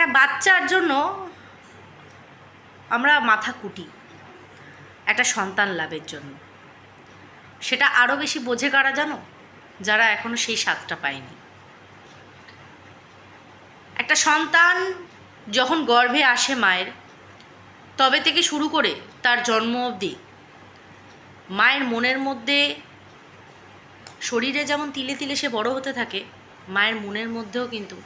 একটা বাচ্চার জন্য আমরা মাথা কুটি, একটা সন্তান লাভের জন্য। সেটা আরও বেশি বোঝে কারা জানো? যারা এখনও সেই স্বাদটা পায়নি। একটা সন্তান যখন গর্ভে আসে মায়ের, তবে থেকে শুরু করে তার জন্ম অবধি, মায়ের মনের মধ্যে শরীরে যেমন তিলে তিলে সে বড় হতে থাকে, মায়ের মনের মধ্যেও কিন্তু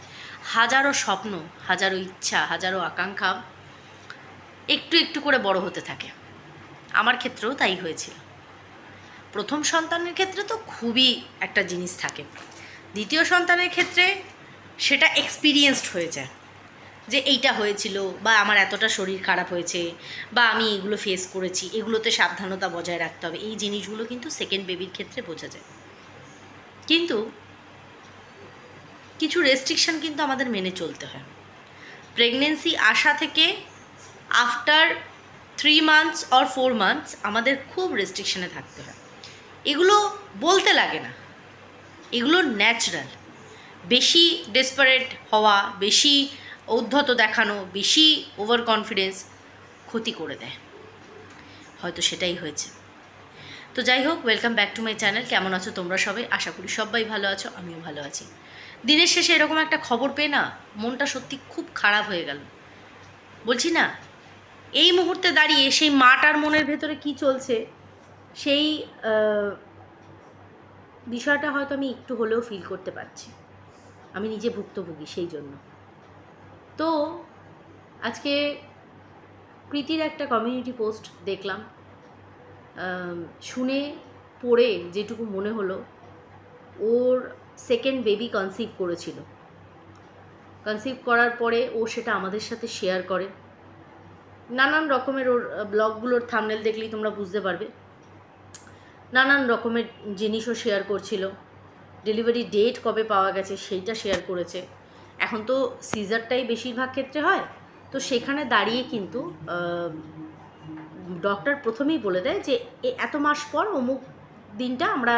হাজারো স্বপ্ন, হাজারো ইচ্ছা, হাজারো আকাঙ্ক্ষা একটু একটু করে বড় হতে থাকে। আমার ক্ষেত্রেও তাই হয়েছিল। প্রথম সন্তানের ক্ষেত্রে তো খুবই একটা জিনিস থাকে। দ্বিতীয় সন্তানের ক্ষেত্রে সেটা এক্সপিরিয়েন্সড হয়ে যায়। যে এইটা হয়েছিল বা আমার এতটা শরীর খারাপ হয়েছে বা আমি এগুলো ফেস করেছি, এগুলোতে সাবধানতা বজায় রাখতে হবে। এই জিনিসগুলো কিন্তু সেকেন্ড বেবির ক্ষেত্রে বোঝা যায়। কিন্তু কিছু রেস্ট্রিকশন কিন্তু আমাদের মেনে চলতে হয়। প্রেগনেন্সি আসা থেকে after three months or four months আমাদের খুব রেস্ট্রিকশানে থাকতে হয়। এগুলো বলতে লাগে না। এগুলো ন্যাচারাল বেশি ডেসপারেট হওয়া, বেশি ঔদ্ধত দেখানো, বেশি ওভার কনফিডেন্স ক্ষতি করে দেয়। হয়তো সেটাই হয়েছে। তো যাই হোক welcome back to my channel কেমন আছো তোমরা সবাই? আশা করি সবাই ভালো আছো, আমিও ভালো আছি। দিনের শেষে এরকম একটা খবর পেয়ে না মনটা সত্যি খুব খারাপ হয়ে গেল। বলছি না, এই মুহূর্তে দাঁড়িয়ে সেই মাটার মনের ভেতরে কি চলছে, সেই বিষয়টা হয়তো আমি একটু হলেও ফিল করতে পারছি। আমি নিজে ভুক্তভোগী সেই জন্য। তো আজকে প্রীতির একটা কমিউনিটি পোস্ট দেখলাম শুনে পড়ে যেটুকু মনে হলো, ওর সেকেন্ড বেবি কনসিভ করেছিল। কনসিভ করার পরে ও সেটা আমাদের সাথে শেয়ার করে। নানান রকমের ওর ব্লগগুলোর থামনেল দেখলেই তোমরা বুঝতে পারবে। নানান রকমের জিনিসও শেয়ার করছিল। ডেলিভারি ডেট কবে পাওয়া গেছে সেইটা শেয়ার করেছে। এখন তো সিজারটাই বেশিরভাগ ক্ষেত্রে হয়। তো সেখানে দাঁড়িয়ে কিন্তু ডক্টর প্রথমেই বলে দেয় যে এত মাস পর অমুক দিনটা আমরা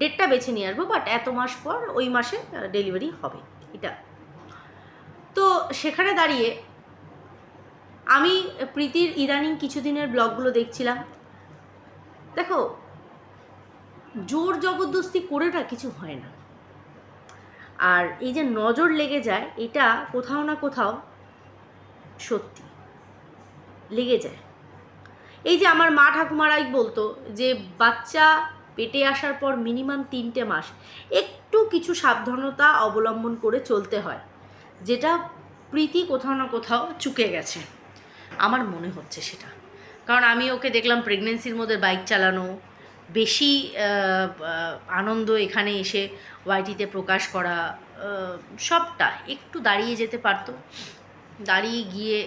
ডেটটা বেছে নিয়ে আসব বাট এত মাস পর ওই মাসে ডেলিভারি হবে। এটা। তো সেখানে দাঁড়িয়ে আমি প্রীতির ইদানিং কিছুদিনের ব্লগগুলো দেখছিলাম। দেখো, জোর জবরদস্তি করে না কিছু হয় না। আর এই যে নজর লেগে যায়, এটা কোথাও না কোথাও সত্যি লেগে যায়। এই যে আমার মা ঠাকুমারাই বলতো যে, বাচ্চা পেটে আসার পর মিনিমাম তিনটে মাস একটু কিছু সাবধানতা অবলম্বন করে চলতে হয়, যেটা প্রীতি কোথাও না কোথাও চুকে গেছে। আমার মনে হচ্ছে সেটা। কারণ আমি ওকে দেখলাম প্রেগনেন্সির মধ্যে বাইক চালানো, বেশি আনন্দ এখানে এসে ওয়াইটিতে প্রকাশ করা সবটা একটু দাঁড়িয়ে যেতে পারতো। দাঁড়িয়ে গিয়ে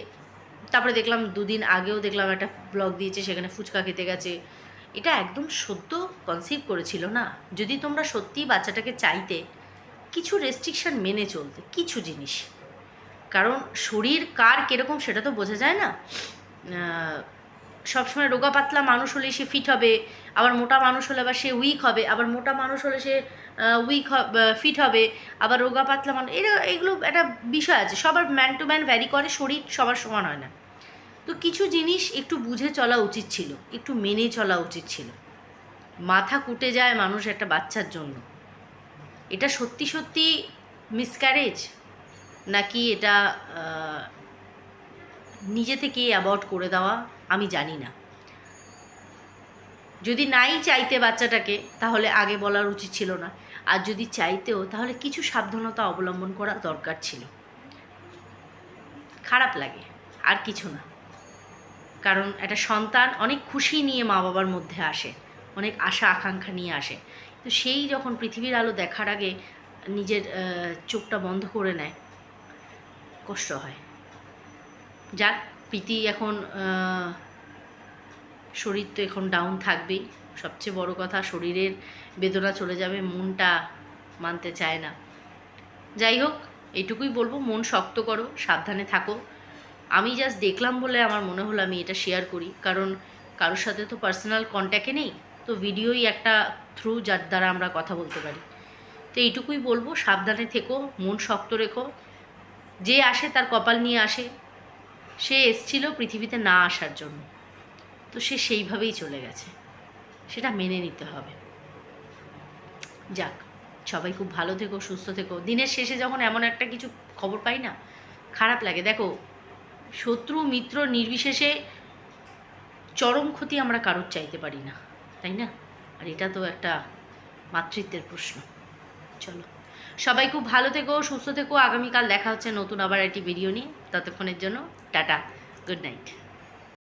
তারপরে দেখলাম দুদিন আগেও দেখলাম একটা ব্লগ দিয়েছে, সেখানে ফুচকা খেতে গেছে। এটা একদম সদ্য কনসিভ করেছিল না? যদি তোমরা সত্যিই বাচ্চাটাকে চাইতে কিছু রেস্ট্রিকশন মেনে চলতে, কিছু জিনিস। কারণ শরীর কার কীরকম সেটা তো বোঝা যায় না। সবসময় রোগা পাতলা মানুষ হলে সে ফিট হবে, আবার মোটা মানুষ হলে আবার সে উইক হবে, আবার মোটা মানুষ হলে সে উইক ফিট হবে, আবার রোগা পাতলা মানুষ, এরা, এগুলো একটা বিষয় আছে। সবার ম্যান টু ম্যান ভ্যারি করে, শরীর সবার সমান হয় না। তো কিছু জিনিস একটু বুঝে চলা উচিত ছিল, একটু মেনে চলা উচিত ছিল। মাথা কুটে যায় মানুষ একটা বাচ্চার জন্য। এটা সত্যি সত্যি মিসক্যারেজ নাকি এটা নিজে থেকে অ্যাবর্ট করে দেওয়া? আমি জানি না। যদি নাই চাইতে বাচ্চাটাকে, তাহলে আগে বলার উচিত ছিল না। আর যদি চাইতেও, তাহলে কিছু সাবধানতা অবলম্বন করা দরকার ছিল। খারাপ লাগে, আর কিছু না। কারণ একটা সন্তান অনেক খুশি নিয়ে মা বাবার মধ্যে আসে, অনেক আশা, আকাঙ্ক্ষা নিয়ে আসে। তো সেই যখন পৃথিবীর আলো দেখার আগে নিজের চোখটা বন্ধ করে নেয়, কষ্ট হয়। যাক, প্রীতি এখন শরীর তো এখন ডাউন থাকবেই। সবচেয়ে বড় কথা, শরীরের বেদনা চলে যাবে, মনটা মানতে চায় না। যাই হোক এটুকুই বলব, মন শক্ত করো, সাবধানে থাকো। আমি জাস্ট দেখলাম বলে আমার মনে হলো আমি এটা শেয়ার করি। কারণ কারোর সাথে তো পার্সোনাল কন্ট্যাক্টে নেই, তো ভিডিওই একটা থ্রু যার দ্বারা আমরা কথা বলতে পারি। তো এইটুকুই বলব, সাবধানে থেকো, মন শক্ত রেখো। যে আসে তার কপাল নিয়ে আসে। সে এসছিল পৃথিবীতে না আসার জন্য। তো সে সেইভাবেই চলে গেছে। সেটা মেনে নিতে হবে। যাক, সবাই খুব ভালো থেকো, সুস্থ থেকো। দিনের শেষে যখন এমন একটা কিছু খবর পাই না, খারাপ লাগে। দেখো শত্রু, মিত্র, নির্বিশেষে চরম ক্ষতি আমরা কারোর চাইতে পারি না, তাই না? আর এটা তো একটা মাতৃত্বের প্রশ্ন। চলো। সবাই খুব ভালো থেকো, সুস্থ থেকো, আগামীকাল দেখা হচ্ছে নতুন আবার একটি ভিডিও নিয়ে। ততক্ষণের জন্য টাটা গুড নাইট